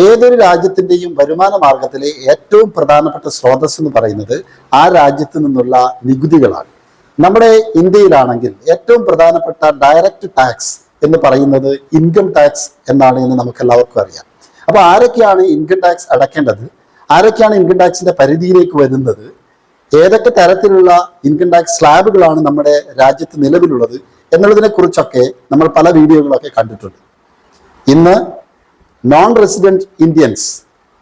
ഏതൊരു രാജ്യത്തിന്റെയും വരുമാന മാർഗത്തിലെ ഏറ്റവും പ്രധാനപ്പെട്ട സ്രോതസ് എന്ന് പറയുന്നത് ആ രാജ്യത്തു നിന്നുള്ള നികുതികളാണ്. നമ്മുടെ ഇന്ത്യയിലാണെങ്കിൽ ഏറ്റവും പ്രധാനപ്പെട്ട ഡയറക്റ്റ് ടാക്സ് എന്ന് പറയുന്നത് ഇൻകം ടാക്സ് എന്നാണ് എന്ന് നമുക്ക് എല്ലാവർക്കും അറിയാം. അപ്പൊ ആരൊക്കെയാണ് ഇൻകം ടാക്സ് അടക്കേണ്ടത്? ആരൊക്കെയാണ് ഇൻകം ടാക്സിന്റെ പരിധിയിലേക്ക് വരുന്നത്? ഏതൊക്കെ തരത്തിലുള്ള ഇൻകം ടാക്സ് സ്ലാബുകളാണ് നമ്മുടെ രാജ്യത്ത് നിലവിലുള്ളത്? എന്നുള്ളതിനെ കുറിച്ചൊക്കെ നമ്മൾ പല വീഡിയോകളൊക്കെ കണ്ടിട്ടുണ്ട്. ഇന്ന് നോൺ റെസിഡന്റ് ഇന്ത്യൻസ്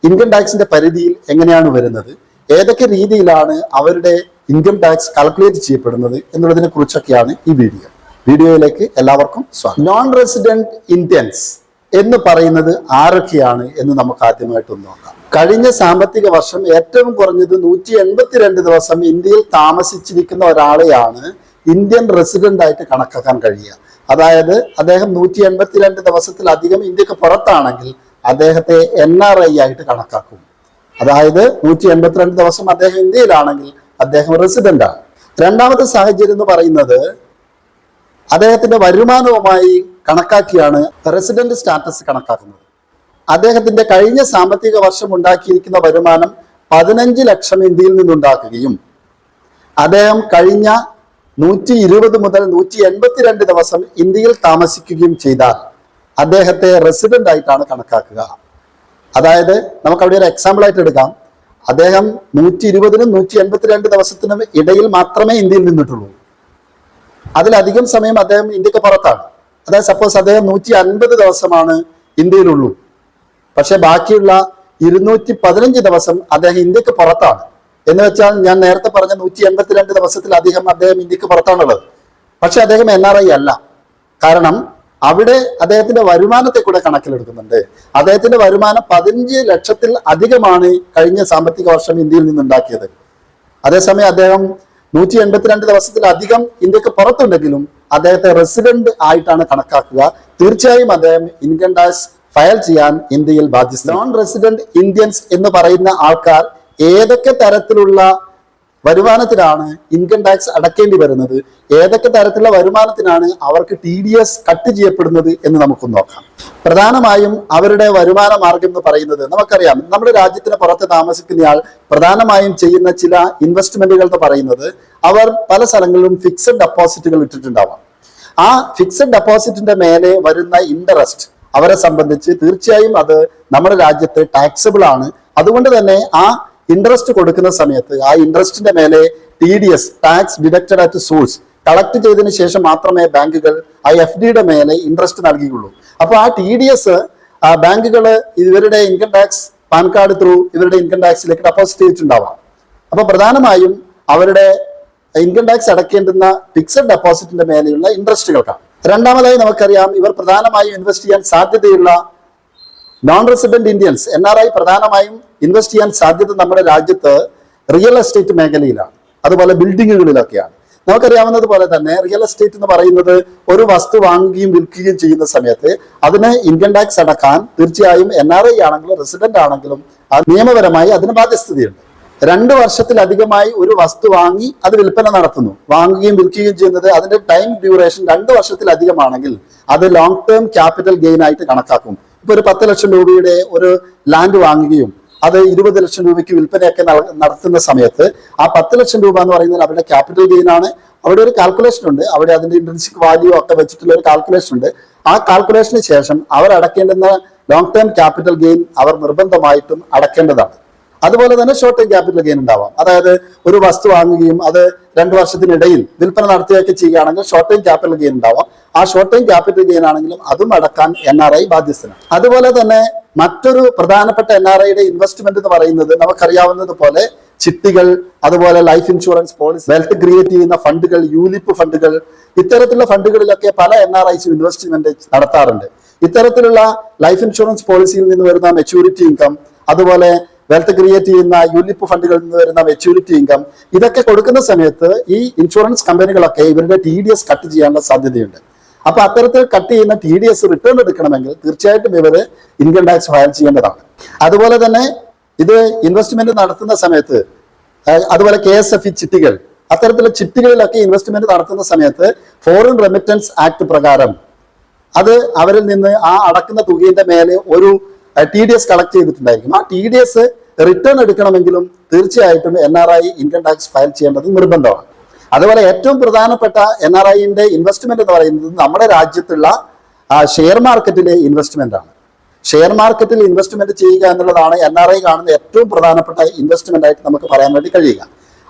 ഇൻകം ടാക്സിന്റെ പരിധിയിൽ എങ്ങനെയാണ് വരുന്നത്? ഏതൊക്കെ രീതിയിലാണ് അവരുടെ ഇൻകം ടാക്സ് കാൽക്കുലേറ്റ് ചെയ്യപ്പെടുന്നത് എന്നുള്ളതിനെ കുറിച്ചൊക്കെയാണ് ഈ വീഡിയോ. വീഡിയോയിലേക്ക് എല്ലാവർക്കും സ്വാഗതം. നോൺ റെസിഡന്റ് ഇന്ത്യൻസ് എന്ന് പറയുന്നത് ആരൊക്കെയാണ് എന്ന് നമുക്ക് ആദ്യമായിട്ട് ഒന്ന് നോക്കാം. കഴിഞ്ഞ സാമ്പത്തിക വർഷം ഏറ്റവും കുറഞ്ഞത് നൂറ്റി എൺപത്തിരണ്ട് ദിവസം ഇന്ത്യയിൽ താമസിച്ചിരിക്കുന്ന ഒരാളെയാണ് ഇന്ത്യൻ റെസിഡന്റ് ആയിട്ട് കണക്കാക്കാൻ കഴിയുക. അതായത് അദ്ദേഹം നൂറ്റി എൺപത്തിരണ്ട് ദിവസത്തിലധികം ഇന്ത്യയ്ക്ക് പുറത്താണെങ്കിൽ അദ്ദേഹത്തെ എൻ ആർ ഐ ആയിട്ട് കണക്കാക്കും. അതായത് നൂറ്റി എൺപത്തിരണ്ട് ദിവസം അദ്ദേഹം ഇന്ത്യയിലാണെങ്കിൽ അദ്ദേഹം റെസിഡന്റ് ആണ്. രണ്ടാമത്തെ സാഹചര്യം എന്ന് പറയുന്നത് അദ്ദേഹത്തിന്റെ വരുമാനവുമായി കണക്കാക്കിയാണ് റെസിഡന്റ് സ്റ്റാറ്റസ് കണക്കാക്കുന്നത്. അദ്ദേഹത്തിന്റെ കഴിഞ്ഞ സാമ്പത്തിക വർഷം ഉണ്ടാക്കിയിരിക്കുന്ന വരുമാനം പതിനഞ്ച് ലക്ഷം ഇന്ത്യയിൽ നിന്നുണ്ടാക്കുകയും അദ്ദേഹം കഴിഞ്ഞ നൂറ്റി ഇരുപത് മുതൽ നൂറ്റി എൺപത്തിരണ്ട് ദിവസം ഇന്ത്യയിൽ താമസിക്കുകയും ചെയ്താൽ അദ്ദേഹത്തെ റെസിഡന്റ് ആയിട്ടാണ് കണക്കാക്കുക. അതായത് നമുക്ക് അവിടെ ഒരു എക്സാമ്പിൾ ആയിട്ട് എടുക്കാം. അദ്ദേഹം നൂറ്റി ഇരുപതിനും നൂറ്റി എൺപത്തിരണ്ട് ദിവസത്തിനും ഇടയിൽ മാത്രമേ ഇന്ത്യയിൽ നിന്നിട്ടുള്ളൂ. അതിലധികം സമയം അദ്ദേഹം ഇന്ത്യയ്ക്ക് പുറത്താണ്. അതായത് സപ്പോസ് അദ്ദേഹം നൂറ്റി അൻപത് ദിവസമാണ് ഇന്ത്യയിലുള്ളൂ. പക്ഷെ ബാക്കിയുള്ള ഇരുന്നൂറ്റി പതിനഞ്ച് ദിവസം അദ്ദേഹം ഇന്ത്യയ്ക്ക് പുറത്താണ്. എന്ന് വെച്ചാൽ ഞാൻ നേരത്തെ പറഞ്ഞ നൂറ്റി എൺപത്തിരണ്ട് ദിവസത്തിലധികം അദ്ദേഹം ഇന്ത്യയ്ക്ക് പുറത്താണുള്ളത്. പക്ഷെ അദ്ദേഹം എൻ ആർ ഐ അല്ല. കാരണം അവിടെ അദ്ദേഹത്തിന്റെ വരുമാനത്തെ കൂടെ കണക്കിലെടുക്കുന്നുണ്ട്. അദ്ദേഹത്തിന്റെ വരുമാനം പതിനഞ്ച് ലക്ഷത്തിൽ അധികമാണ് കഴിഞ്ഞ സാമ്പത്തിക വർഷം ഇന്ത്യയിൽ നിന്നുണ്ടാക്കിയത്. അതേസമയം അദ്ദേഹം നൂറ്റി എൺപത്തിരണ്ട് ദിവസത്തിലധികം ഇന്ത്യയ്ക്ക് പുറത്തുണ്ടെങ്കിലും അദ്ദേഹത്തെ റെസിഡന്റ് ആയിട്ടാണ് കണക്കാക്കുക. തീർച്ചയായും അദ്ദേഹം ഇൻകം ടാക്സ് ഫയൽ ചെയ്യാൻ ഇന്ത്യയിൽ ബാധ്യസ്ഥ. നോൺ റെസിഡന്റ് ഇന്ത്യൻസ് എന്ന് പറയുന്ന ആൾക്കാർ ഏതൊക്കെ തരത്തിലുള്ള വരുമാനത്തിനാണ് ഇൻകം ടാക്സ് അടക്കേണ്ടി വരുന്നത്? ഏതൊക്കെ തരത്തിലുള്ള വരുമാനത്തിനാണ് അവർക്ക് ടി ഡി എസ് കട്ട് ചെയ്യപ്പെടുന്നത് എന്ന് നമുക്ക് നോക്കാം. പ്രധാനമായും അവരുടെ വരുമാന മാർഗം എന്ന് പറയുന്നത് നമുക്കറിയാം. നമ്മുടെ രാജ്യത്തിന് പുറത്ത് താമസിക്കുന്നയാൾ പ്രധാനമായും ചെയ്യുന്ന ചില ഇൻവെസ്റ്റ്മെന്റുകൾ എന്ന് പറയുന്നത് അവർ പല സ്ഥലങ്ങളിലും ഫിക്സഡ് ഡെപ്പോസിറ്റുകൾ ഇട്ടിട്ടുണ്ടാവാം. ആ ഫിക്സഡ് ഡെപ്പോസിറ്റിന്റെ മേലെ വരുന്ന ഇൻട്രസ്റ്റ് അവരെ സംബന്ധിച്ച് തീർച്ചയായും അത് നമ്മുടെ രാജ്യത്ത് ടാക്സബിൾ ആണ്. അതുകൊണ്ട് തന്നെ ആ ഇൻട്രസ്റ്റ് കൊടുക്കുന്ന സമയത്ത് ആ ഇൻട്രസ്റ്റിന്റെ മേലെ T D S tax deducted at source collect ചെയ്തതിന് ശേഷം മാത്രമേ ബാങ്കുകൾ ആ എഫ് ഡിയുടെ മേലെ ഇൻട്രസ്റ്റ് നൽകിയുള്ളൂ. അപ്പോൾ ആ ടി ഡി എസ് ബാങ്കുകൾ ഇവരുടെ income tax PAN card through ഇവരുടെ ഇൻകം ടാക്സിലേക്ക് ഡെപ്പോസിറ്റ് ചെയ്തിട്ടുണ്ടാവാം. അപ്പോൾ പ്രധാനമായും അവരുടെ ഇൻകം ടാക്സ് അടയ്ക്കേണ്ടുന്ന ഫിക്സഡ് ഡെപ്പോസിറ്റിന്റെ മേലെയുള്ള ഇൻട്രസ്റ്റുകൾക്കാണ് രണ്ടാമതായി നമുക്കറിയാം ഇവർ പ്രധാനമായും ഇൻവെസ്റ്റ് ചെയ്യാൻ സാധ്യതയുള്ള non resident Indians N R I പ്രധാനമായും ഇൻവെസ്റ്റ് ചെയ്യാൻ സാധ്യത നമ്മുടെ രാജ്യത്ത് റിയൽ എസ്റ്റേറ്റ് മേഖലയിലാണ്. അതുപോലെ ബിൽഡിങ്ങുകളിലൊക്കെയാണ്. നമുക്കറിയാവുന്നത് പോലെ തന്നെ റിയൽ എസ്റ്റേറ്റ് എന്ന് പറയുന്നത് ഒരു വസ്തു വാങ്ങുകയും വിൽക്കുകയും ചെയ്യുന്ന സമയത്ത് അതിന് ഇൻകം ടാക്സ് അടക്കാൻ തീർച്ചയായും എൻ ആർ ഐ ആണെങ്കിലും റെസിഡന്റ് ആണെങ്കിലും നിയമപരമായി അതിന് ബാധ്യസ്ഥതയുണ്ട്. രണ്ട് വർഷത്തിലധികമായി ഒരു വസ്തു വാങ്ങി അത് വിൽപ്പന നടത്തുന്നു. വാങ്ങുകയും വിൽക്കുകയും ചെയ്യുന്നത് അതിന്റെ ടൈം ഡ്യൂറേഷൻ രണ്ട് വർഷത്തിലധികമാണെങ്കിൽ അത് ലോങ് ടേം ക്യാപിറ്റൽ ഗെയിൻ ആയിട്ട് കണക്കാക്കും. ഇപ്പൊ ഒരു പത്ത് ലക്ഷം രൂപയുടെ ഒരു ലാൻഡ് വാങ്ങുകയും അത് ഇരുപത് ലക്ഷം രൂപയ്ക്ക് വിൽപ്പനയൊക്കെ നടത്തുന്ന സമയത്ത് ആ പത്ത് ലക്ഷം രൂപ എന്ന് പറയുന്നത് അവരുടെ ക്യാപിറ്റൽ ഗെയിൻ ആണ്. അവിടെ ഒരു കാൽക്കുലേഷൻ ഉണ്ട്. അവിടെ അതിന്റെ ഇൻട്രൻസിക് വാല്യൂ ഒക്കെ വെച്ചിട്ടുള്ള ഒരു കാൽക്കുലേഷൻ ഉണ്ട്. ആ കാൽക്കുലേഷന് ശേഷം അവർ അടക്കേണ്ടുന്ന ലോങ് ടേം ക്യാപിറ്റൽ ഗെയിൻ അവർ നിർബന്ധമായിട്ടും അടക്കേണ്ടതാണ്. അതുപോലെ തന്നെ ഷോർട്ട് ടേം ക്യാപിറ്റൽ ഗെയിൻ ഉണ്ടാവാം. അതായത് ഒരു വസ്തു വാങ്ങുകയും അത് രണ്ടു വർഷത്തിനിടയിൽ വിൽപ്പന നടത്തുകയൊക്കെ ചെയ്യുകയാണെങ്കിൽ ഷോർട്ട് ടേം ക്യാപിറ്റൽ ഗെയിൻ ഉണ്ടാവാം. ആ ഷോർട്ട് ടൈം ക്യാപിറ്റൽ ഗെയിൻ ആണെങ്കിലും അതും അടക്കാൻ എൻ ആർ ഐ ബാധ്യസ്ഥനാണ്. അതുപോലെ തന്നെ മറ്റൊരു പ്രധാനപ്പെട്ട എൻ ആർ ഐയുടെ ഇൻവെസ്റ്റ്മെന്റ് എന്ന് പറയുന്നത് നമുക്കറിയാവുന്നത് പോലെ ചിട്ടികൾ അതുപോലെ life insurance policy wealth create ചെയ്യുന്ന ഫണ്ടുകൾ യൂലിപ്പ് ഫണ്ടുകൾ ഇത്തരത്തിലുള്ള ഫണ്ടുകളിലൊക്കെ പല എൻ ആർ ഐസും ഇൻവെസ്റ്റ്മെന്റ് നടത്താറുണ്ട്. ഇത്തരത്തിലുള്ള ലൈഫ് ഇൻഷുറൻസ് പോളിസിയിൽ നിന്ന് വരുന്ന മെച്യൂരിറ്റി ഇൻകം അതുപോലെ വെൽത്ത് ക്രിയേറ്റ് ചെയ്യുന്ന യൂലിപ്പ് ഫണ്ടുകളിൽ നിന്ന് വരുന്ന മെച്യൂരിറ്റി ഇൻകം ഇതൊക്കെ കൊടുക്കുന്ന സമയത്ത് ഈ ഇൻഷുറൻസ് കമ്പനികളൊക്കെ ഇവരുടെ ടി ഡി എസ് കട്ട് ചെയ്യാനുള്ള സാധ്യതയുണ്ട്. അപ്പൊ അത്തരത്തിൽ കട്ട് ചെയ്യുന്ന ടി ഡി എസ് റിട്ടേൺ എടുക്കണമെങ്കിൽ തീർച്ചയായിട്ടും ഇവർ ഇൻകം ടാക്സ് ഫയൽ ചെയ്യേണ്ടതാണ്. അതുപോലെ തന്നെ ഇത് ഇൻവെസ്റ്റ്മെന്റ് നടത്തുന്ന സമയത്ത് അതുപോലെ കെ എസ് എഫ് ഇ ചിട്ടികൾ അത്തരത്തിലുള്ള ചിട്ടികളിലൊക്കെ ഇൻവെസ്റ്റ്മെന്റ് നടത്തുന്ന സമയത്ത് ഫോറിൻ റെമിറ്റൻസ് ആക്ട് പ്രകാരം അത് അവരിൽ നിന്ന് ആ അടക്കുന്ന തുകയുടെ മേലെ ഒരു ടി ഡി എസ് കളക്ട് ചെയ്തിട്ടുണ്ടായിരിക്കും. ആ ടി ഡി എസ് റിട്ടേൺ എടുക്കണമെങ്കിലും തീർച്ചയായിട്ടും N R I income tax file ചെയ്യേണ്ടത് നിർബന്ധമാണ്. അതുപോലെ ഏറ്റവും പ്രധാനപ്പെട്ട എൻ ആർ ഐന്റെ ഇൻവെസ്റ്റ്മെന്റ് എന്ന് പറയുന്നത് നമ്മുടെ രാജ്യത്തുള്ള ഷെയർ മാർക്കറ്റിലെ ഇൻവെസ്റ്റ്മെന്റ് ആണ്. ഷെയർ മാർക്കറ്റിൽ ഇൻവെസ്റ്റ്മെന്റ് ചെയ്യുക എന്നുള്ളതാണ് എൻ ആർ ഐ കാണുന്ന ഏറ്റവും പ്രധാനപ്പെട്ട ഇൻവെസ്റ്റ്മെന്റ് ആയിട്ട് നമുക്ക് പറയാൻ വേണ്ടി കഴിയുക.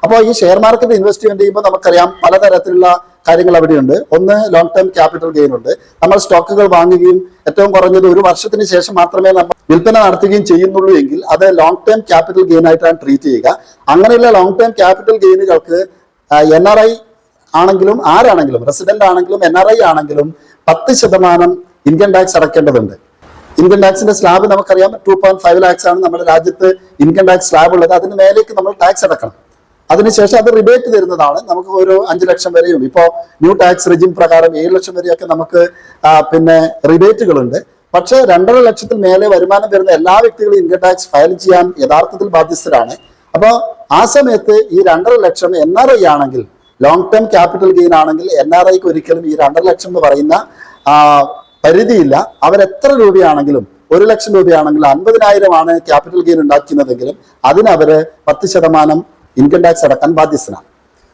അപ്പോൾ ഈ ഷെയർ മാർക്കറ്റ് ഇൻവെസ്റ്റ്മെന്റ് ചെയ്യുമ്പോൾ നമുക്കറിയാം പലതരത്തിലുള്ള കാര്യങ്ങൾ അവിടെയുണ്ട്. ഒന്ന് ലോങ് ടേം ക്യാപിറ്റൽ ഗെയിൻ ഉണ്ട്. നമ്മൾ സ്റ്റോക്കുകൾ വാങ്ങുകയും ഏറ്റവും കുറഞ്ഞത് ഒരു വർഷത്തിന് ശേഷം മാത്രമേ നമ്മൾ വിൽപ്പന നടത്തുകയും ചെയ്യുന്നുള്ളൂ എങ്കിൽ അത് ലോങ് ടേം ക്യാപിറ്റൽ ഗെയിൻ ആയിട്ടാണ് ട്രീറ്റ് ചെയ്യുക. അങ്ങനെയുള്ള ലോങ് ടേം ക്യാപിറ്റൽ ഗെയിനുകൾക്ക് എൻ ആർ ഐ ആണെങ്കിലും ആരാണെങ്കിലും റെസിഡന്റ് ആണെങ്കിലും എൻ ആർ ഐ ആണെങ്കിലും പത്ത് ശതമാനം ഇൻകം ടാക്സ് അടക്കേണ്ടതുണ്ട് ഇൻകം ടാക്സിന്റെ സ്ലാബ് നമുക്കറിയാം ടു പോയിന്റ് ഫൈവ് ലാക്സ് ആണ് നമ്മുടെ രാജ്യത്ത് ഇൻകം ടാക്സ് സ്ലാബ് ഉള്ളത്. അതിന് മേലേക്ക് നമ്മൾ ടാക്സ് അടക്കണം. അതിനുശേഷം അത് റിബേറ്റ് തരുന്നതാണ്. നമുക്ക് ഒരു അഞ്ച് ലക്ഷം വരെയും ഇപ്പോൾ ന്യൂ ടാക്സ് റെജിം പ്രകാരം ഏഴ് ലക്ഷം വരെയൊക്കെ നമുക്ക് പിന്നെ റിബേറ്റുകളുണ്ട് പക്ഷേ രണ്ടര ലക്ഷത്തിൽ മേലെ വരുമാനം വരുന്ന എല്ലാ വ്യക്തികളും ഇൻകം ടാക്സ് ഫയൽ ചെയ്യാൻ യഥാർത്ഥത്തിൽ ബാധ്യസ്ഥരാണ്. അപ്പോൾ ആ സമയത്ത് ഈ രണ്ടര ലക്ഷം എൻ ആർ ഐ ആണെങ്കിൽ ലോങ് ടേം ക്യാപിറ്റൽ ഗെയിൻ ആണെങ്കിൽ എൻ ആർ ഐക്ക് ഒരിക്കലും ഈ രണ്ടര ലക്ഷം എന്ന് പറയുന്ന പരിധിയില്ല. അവരെത്ര രൂപയാണെങ്കിലും ഒരു ലക്ഷം രൂപയാണെങ്കിലും അൻപതിനായിരം ആണ് ക്യാപിറ്റൽ ഗെയിൻ ഉണ്ടാക്കുന്നതെങ്കിലും അതിന് അവർ പത്ത് ശതമാനം ഇൻകം ടാക്സ് അടക്കാൻ ബാധ്യസ്ഥനാണ്.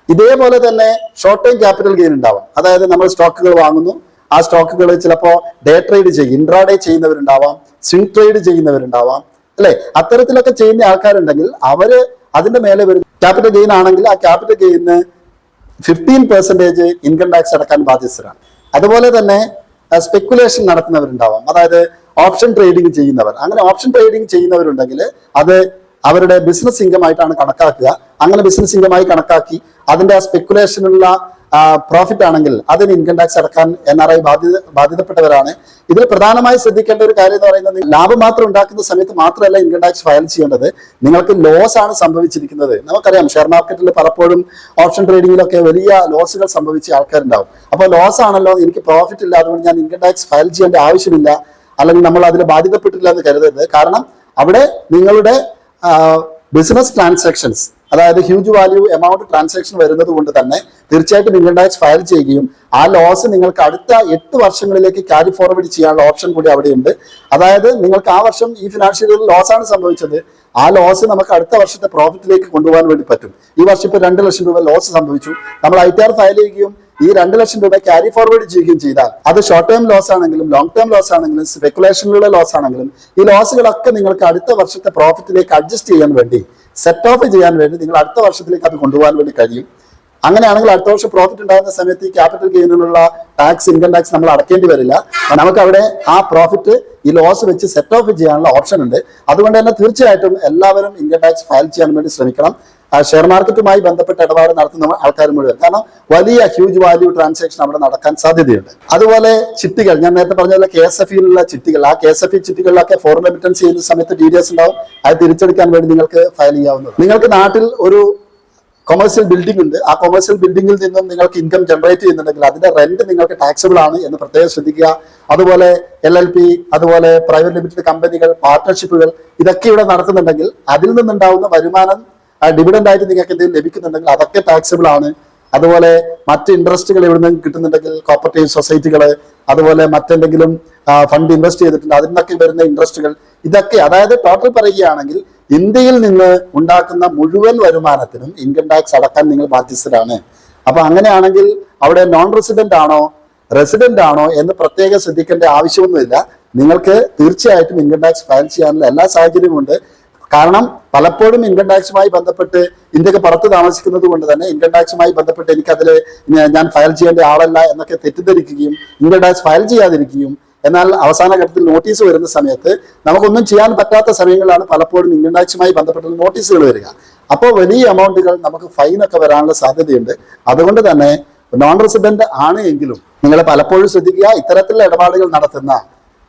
ഇതേപോലെ തന്നെ ഷോർട്ട് ടൈം ക്യാപിറ്റൽ ഗെയിൻ ഉണ്ടാവും. അതായത് നമ്മൾ സ്റ്റോക്കുകൾ വാങ്ങുന്നു. ആ സ്റ്റോക്കുകൾ ചിലപ്പോൾ ഡേ ട്രേഡ് ചെയ്യും. ഇൻട്രാഡേ ചെയ്യുന്നവരുണ്ടാവാം. സ്വിംഗ് ട്രേഡ് ചെയ്യുന്നവരുണ്ടാവാം. അല്ലെ? അത്തരത്തിലൊക്കെ ചെയ്യുന്ന ആൾക്കാരുണ്ടെങ്കിൽ അവർ അതിന്റെ മേലെ വരും. ക്യാപിറ്റൽ ഗെയിൻ ആണെങ്കിൽ ആ ക്യാപിറ്റൽ ഗെയിന് ഫിഫ്റ്റീൻ പെർസെന്റേജ് ഇൻകം ടാക്സ് അടക്കാൻ ബാധ്യസ്ഥരാണ്. അതുപോലെ തന്നെ സ്പെക്കുലേഷൻ നടത്തുന്നവരുണ്ടാവാം. അതായത് ഓപ്ഷൻ ട്രേഡിംഗ് ചെയ്യുന്നവർ. അങ്ങനെ ഓപ്ഷൻ ട്രേഡിംഗ് ചെയ്യുന്നവരുണ്ടെങ്കിൽ അത് അവരുടെ ബിസിനസ് ഇൻകം ആയിട്ടാണ് കണക്കാക്കുക. അങ്ങനെ ബിസിനസ് ഇൻകമായി കണക്കാക്കി അതിന്റെ ആ സ്പെക്കുലേഷനുള്ള പ്രോഫിറ്റ് ആണെങ്കിൽ അതിന് ഇൻകം ടാക്സ് അടക്കാൻ എൻ ആർ ഐ ബാധ്യത ബാധ്യതപ്പെട്ടവരാണ്. ഇതിൽ പ്രധാനമായി ശ്രദ്ധിക്കേണ്ട ഒരു കാര്യം എന്ന് പറയുന്നത് ലാഭം മാത്രം ഉണ്ടാക്കുന്ന സമയത്ത് മാത്രമല്ല ഇൻകം ടാക്സ് ഫയൽ ചെയ്യേണ്ടത്. നിങ്ങൾക്ക് ലോസ് ആണ് സംഭവിച്ചിരിക്കുന്നത്. നമുക്കറിയാം ഷെയർ മാർക്കറ്റിൽ പലപ്പോഴും ഓപ്ഷൻ ട്രേഡിങ്ങിലൊക്കെ വലിയ ലോസുകൾ സംഭവിച്ച ആൾക്കാരുണ്ടാവും. അപ്പോൾ ലോസ് ആണല്ലോ എനിക്ക് പ്രോഫിറ്റ് ഇല്ല അതുകൊണ്ട് ഞാൻ ഇൻകം ടാക്സ് ഫയൽ ചെയ്യേണ്ട ആവശ്യമില്ല. അല്ലെങ്കിൽ നമ്മൾ അതിൽ ബാധിക്കപ്പെട്ടില്ല എന്ന് കരുതരുത്. കാരണം അവിടെ നിങ്ങളുടെ ബിസിനസ് ട്രാൻസാക്ഷൻസ് അതായത് ഹ്യൂജ് വാല്യൂ എമൗണ്ട് ട്രാൻസാക്ഷൻ വരുന്നത് കൊണ്ട് തന്നെ തീർച്ചയായിട്ടും ഇൻകം ടാക്സ് ഫയൽ ചെയ്യുകയും ആ ലോസ് നിങ്ങൾക്ക് അടുത്ത എട്ട് വർഷങ്ങളിലേക്ക് ക്യാരി ഫോർവേഡ് ചെയ്യാനുള്ള ഓപ്ഷൻ കൂടി അവിടെയുണ്ട്. അതായത് നിങ്ങൾക്ക് ആ വർഷം ഈ ഫിനാൻഷ്യൽ ഇയറിൽ ആണ് സംഭവിച്ചത്. ആ ലോസ് നമുക്ക് അടുത്ത വർഷത്തെ പ്രോഫിറ്റിലേക്ക് കൊണ്ടുപോകാൻ വേണ്ടി പറ്റും. ഈ വർഷം ഇപ്പോൾ രണ്ട് ലക്ഷം രൂപ ലോസ് സംഭവിച്ചു. നമ്മൾ ഐ ടി ആർ ഫയൽ ചെയ്യുകയും ഈ രണ്ട് ലക്ഷം രൂപ ക്യാരി ഫോർവേഡ് ചെയ്യുകയും ചെയ്താൽ അത് ഷോർട്ട് ടേം ലോസ് ആണെങ്കിലും ലോങ് ടേം ലോസ് ആണെങ്കിലും സ്പെക്കുലേഷനിലുള്ള ലോസ് ആണെങ്കിലും ഈ ലോസുകളൊക്കെ നിങ്ങൾക്ക് അടുത്ത വർഷത്തെ പ്രോഫിറ്റിലേക്ക് അഡ്ജസ്റ്റ് ചെയ്യാൻ വേണ്ടി സെറ്റ് ഓഫ് ചെയ്യാൻ വേണ്ടി നിങ്ങൾ അടുത്ത വർഷത്തിലേക്ക് അത് കൊണ്ടുപോകാൻ വേണ്ടി കഴിയും. അങ്ങനെയാണെങ്കിൽ അടുത്ത വർഷം പ്രോഫിറ്റ് ഉണ്ടാകുന്ന സമയത്ത് ഈ ക്യാപിറ്റൽ ഗെയിനിനുള്ള ടാക്സ് ഇൻകം ടാക്സ് നമ്മൾ അടക്കേണ്ടി വരില്ല. നമുക്ക് അവിടെ ആ പ്രോഫിറ്റ് ഈ ലോസ് വെച്ച് സെറ്റ് ഓഫ് ചെയ്യാനുള്ള ഓപ്ഷൻ ഉണ്ട്. അതുകൊണ്ട് തന്നെ തീർച്ചയായിട്ടും എല്ലാവരും ഇൻകം ടാക്സ് ഫയൽ ചെയ്യാൻ വേണ്ടി ശ്രമിക്കണം. ഷെയർ മാർക്കറ്റുമായി ബന്ധപ്പെട്ട ഇടപാട് നടത്തുന്ന ആൾക്കാർ മുഴുവൻ. കാരണം വലിയ ഹ്യൂജ് വാല്യൂ ട്രാൻസാക്ഷൻ അവിടെ നടക്കാൻ സാധ്യതയുണ്ട്. അതുപോലെ ചിട്ടികൾ ഞാൻ നേരത്തെ പറഞ്ഞ കെ എസ് എഫ് ചിട്ടികൾ. ആ കെ എസ് എഫ് ഇ ചിട്ടികളിലൊക്കെ ഫോറിൻ റെമിറ്റൻസ് ചെയ്യുന്ന സമയത്ത് ഡീറ്റെയിൽസ് ഉണ്ടാവും. അത് തിരിച്ചെടുക്കാൻ വേണ്ടി നിങ്ങൾക്ക് ഫയൽ ചെയ്യാവുന്നത് നിങ്ങൾക്ക് നാട്ടിൽ ഒരു കൊമേഴ്സ്യൽ ബിൽഡിംഗ് ഉണ്ട്. ആ കൊമേഴ്സ്യൽ ബിൽഡിംഗിൽ നിന്നും നിങ്ങൾക്ക് ഇൻകം ജനറേറ്റ് ചെയ്യുന്നുണ്ടെങ്കിൽ അതിന്റെ റെന്റ് നിങ്ങൾക്ക് ടാക്സബിൾ ആണ് എന്ന് പ്രത്യേകം ശ്രദ്ധിക്കുക. അതുപോലെ എൽ എൽ പി അതുപോലെ പ്രൈവറ്റ് ലിമിറ്റഡ് കമ്പനികൾ പാർട്ട്ണർഷിപ്പുകൾ ഇതൊക്കെ ഇവിടെ നടത്തുന്നുണ്ടെങ്കിൽ അതിൽ നിന്നുണ്ടാവുന്ന വരുമാനം ഡിവിഡൻഡ് ആയിട്ട് നിങ്ങൾക്ക് എന്തെങ്കിലും ലഭിക്കുന്നുണ്ടെങ്കിൽ അതൊക്കെ ടാക്സബിൾ ആണ്. അതുപോലെ മറ്റ് ഇൻട്രസ്റ്റുകൾ എവിടെ നിന്ന് കിട്ടുന്നുണ്ടെങ്കിൽ കോപ്പറേറ്റീവ് സൊസൈറ്റികൾ അതുപോലെ മറ്റെന്തെങ്കിലും ഫണ്ട് ഇൻവെസ്റ്റ് ചെയ്തിട്ടുണ്ട് അതിൽ നിന്നൊക്കെ വരുന്ന ഇൻട്രസ്റ്റുകൾ ഇതൊക്കെ അതായത് ടോട്ടൽ പറയുകയാണെങ്കിൽ ഇന്ത്യയിൽ നിന്ന് ഉണ്ടാക്കുന്ന മുഴുവൻ വരുമാനത്തിനും ഇൻകം ടാക്സ് അടക്കാൻ നിങ്ങൾ ബാധ്യസ്ഥരാണ്. അപ്പൊ അങ്ങനെയാണെങ്കിൽ അവിടെ നോൺ റെസിഡന്റ് ആണോ റെസിഡന്റ് ആണോ എന്ന് പ്രത്യേകം ശ്രദ്ധിക്കേണ്ട ആവശ്യമൊന്നുമില്ല. നിങ്ങൾക്ക് തീർച്ചയായിട്ടും ഇൻകം ടാക്സ് ഫയൽ ചെയ്യാനുള്ള എല്ലാ സാഹചര്യവും ഉണ്ട്. കാരണം പലപ്പോഴും ഇൻകം ടാക്സുമായി ബന്ധപ്പെട്ട് ഇന്ത്യയ്ക്ക് പുറത്ത് താമസിക്കുന്നത് കൊണ്ട് തന്നെ ഇൻകം ടാക്സുമായി ബന്ധപ്പെട്ട് എനിക്കതിൽ ഞാൻ ഫയൽ ചെയ്യേണ്ട ആളല്ല എന്നൊക്കെ തെറ്റിദ്ധരിക്കുകയും ഇൻകം ടാക്സ് ഫയൽ ചെയ്യാതിരിക്കുകയും എന്നാൽ അവസാന ഘട്ടത്തിൽ നോട്ടീസ് വരുന്ന സമയത്ത് നമുക്കൊന്നും ചെയ്യാൻ പറ്റാത്ത സമയങ്ങളിലാണ് പലപ്പോഴും ഇൻകം ടാക്സുമായി ബന്ധപ്പെട്ട നോട്ടീസുകൾ വരിക. അപ്പോൾ വലിയ എമൗണ്ടുകൾ നമുക്ക് ഫൈനൊക്കെ വരാനുള്ള സാധ്യതയുണ്ട്. അതുകൊണ്ട് തന്നെ നോൺ റെസിഡന്റ് ആണ് എങ്കിലും നിങ്ങൾ പലപ്പോഴും ശ്രദ്ധിക്കുക. ഇത്തരത്തിലുള്ള ഇടപാടുകൾ നടത്തുന്ന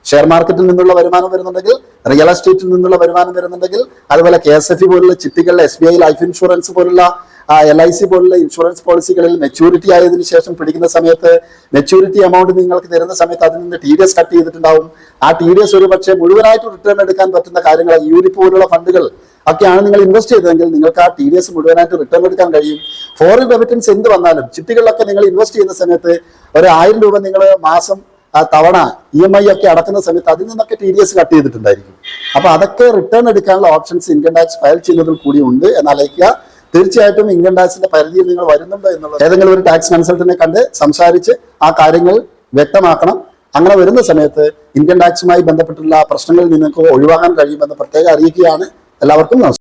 ഷെയർ മാർക്കറ്റിൽ നിന്നുള്ള വരുമാനം വരുന്നുണ്ടെങ്കിൽ റിയൽ എസ്റ്റേറ്റിൽ നിന്നുള്ള വരുമാനം വരുന്നുണ്ടെങ്കിൽ അതുപോലെ കെ എസ് എഫ് പോലുള്ള ചിട്ടികളിലെ S B I life insurance പോലുള്ള എൽ ഐ സി പോലുള്ള ഇൻഷുറൻസ് പോളിസികളിൽ മെച്യൂരിറ്റി ആയതിനു ശേഷം പിടിക്കുന്ന സമയത്ത് മെച്യൂരിറ്റി എമൗണ്ട് നിങ്ങൾക്ക് തരുന്ന സമയത്ത് അതിൽ നിന്ന് ടി ഡി എസ് കട്ട് ചെയ്തിട്ടുണ്ടാവും. ആ ടി ഡി എസ് ഒരു പക്ഷേ മുഴുവനായിട്ട് റിട്ടേൺ എടുക്കാൻ പറ്റുന്ന കാര്യങ്ങൾ യൂണിറ്റ് പോലുള്ള ഫണ്ടുകൾ ഒക്കെയാണ് നിങ്ങൾ ഇൻവെസ്റ്റ് ചെയ്തതെങ്കിൽ നിങ്ങൾക്ക് ആ ടി ഡി എസ് മുഴുവനായിട്ട് റിട്ടേൺ എടുക്കാൻ കഴിയും. ഫോറിൻ റെമിറ്റൻസ് എന്ത് വന്നാലും ചിട്ടികളിലൊക്കെ നിങ്ങൾ ഇൻവെസ്റ്റ് ചെയ്യുന്ന സമയത്ത് ഒരു ആയിരം രൂപ നിങ്ങൾ മാസം തവണ ഇ എം ഐ ഒക്കെ അടക്കുന്ന സമയത്ത് അതിൽ നിന്നൊക്കെ ടി ഡി എസ് കട്ട് ചെയ്തിട്ടുണ്ടായിരിക്കും. അപ്പൊ അതൊക്കെ റിട്ടേൺ എടുക്കാനുള്ള ഓപ്ഷൻസ് ഇൻകം ടാക്സ് ഫയൽ ചെയ്യുന്നതിൽ കൂടി ഉണ്ട്. എന്നാലോചിക്കുക തീർച്ചയായിട്ടും ഇൻകം ടാക്സിന്റെ പരിധിയിൽ നിങ്ങൾ വരുന്നുണ്ടോ എന്നുള്ളത് ഏതെങ്കിലും ഒരു ടാക്സ് കൺസൾട്ടനെ കണ്ട് സംസാരിച്ച് ആ കാര്യങ്ങൾ വ്യക്തമാക്കണം. അങ്ങനെ വരുന്ന സമയത്ത് ഇൻകം ടാക്സുമായി ബന്ധപ്പെട്ടുള്ള പ്രശ്നങ്ങളിൽ നിങ്ങൾക്ക് ഒഴിവാക്കാൻ കഴിയുമെന്ന് പ്രത്യേകം അറിയിക്കുകയാണ്. എല്ലാവർക്കും നമസ്കാരം.